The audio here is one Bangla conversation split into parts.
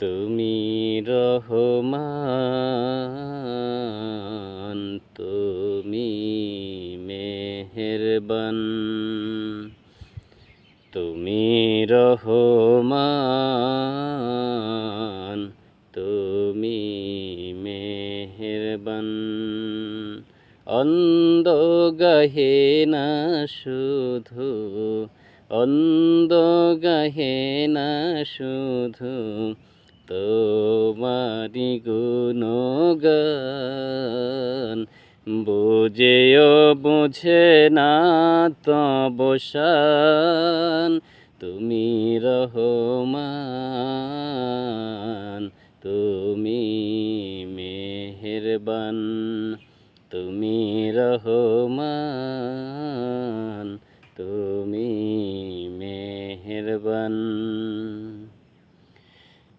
তুমি রহমান, তুমি মেহেরবান। তুমি রহমান, তুমি মেহেরবান। অন্ধ গাহে না শুধু, অন্ধ গাহে না শুধু তোমারি গুণগান। বুঝেও বুঝে না তবসান তুমি রহমান তুমি মেহেরবান। তুমি রহমান।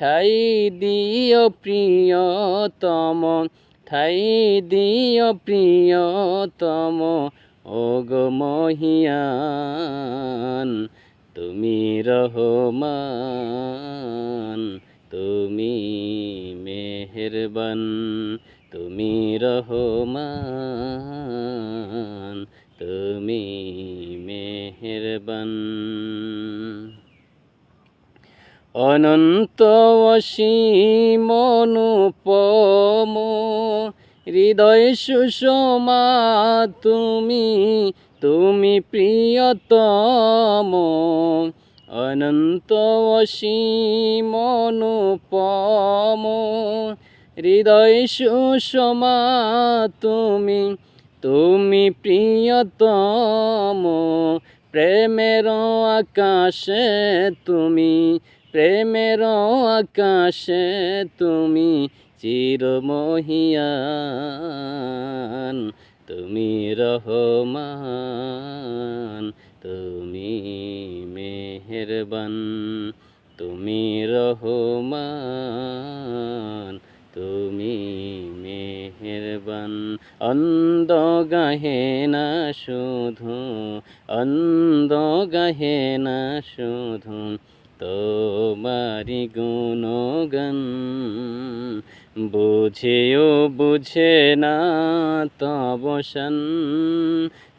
ঠাই দিও প্রিয়তম, ঠাই দিও প্রিয়তম, ওগ মহিয়ান, তুমি রহমান, তুমি মেহেরবান, তুমি রহমান, তুমি মেহেরবান। অনন্ত অসীম অনুপম, হৃদয় সুষমা, তুমি তুমি প্রিয়তম। অনন্ত অসীম অনুপম, হৃদয় সুষমা, তুমি তুমি প্রিয়তম। প্রেমের আকাশে তুমি প্রেমের আকাশে তুমি চিরমহিয়ান, তুমি রহমান, তুমি মেহেরবান, তুমি রহমান, তুমি মেহেরবান। অন্ধ গাহে না শুধু, অন্ধ গাহে না শুধু তোমারি গুণগান। বুঝেও বুঝে না তবসান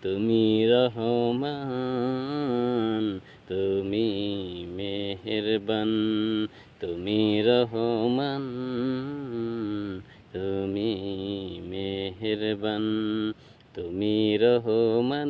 তুমি রহমান, তুমি মেহেরবান। তুমি রহমান, তুমি মেহেরবান। তুমি রহমান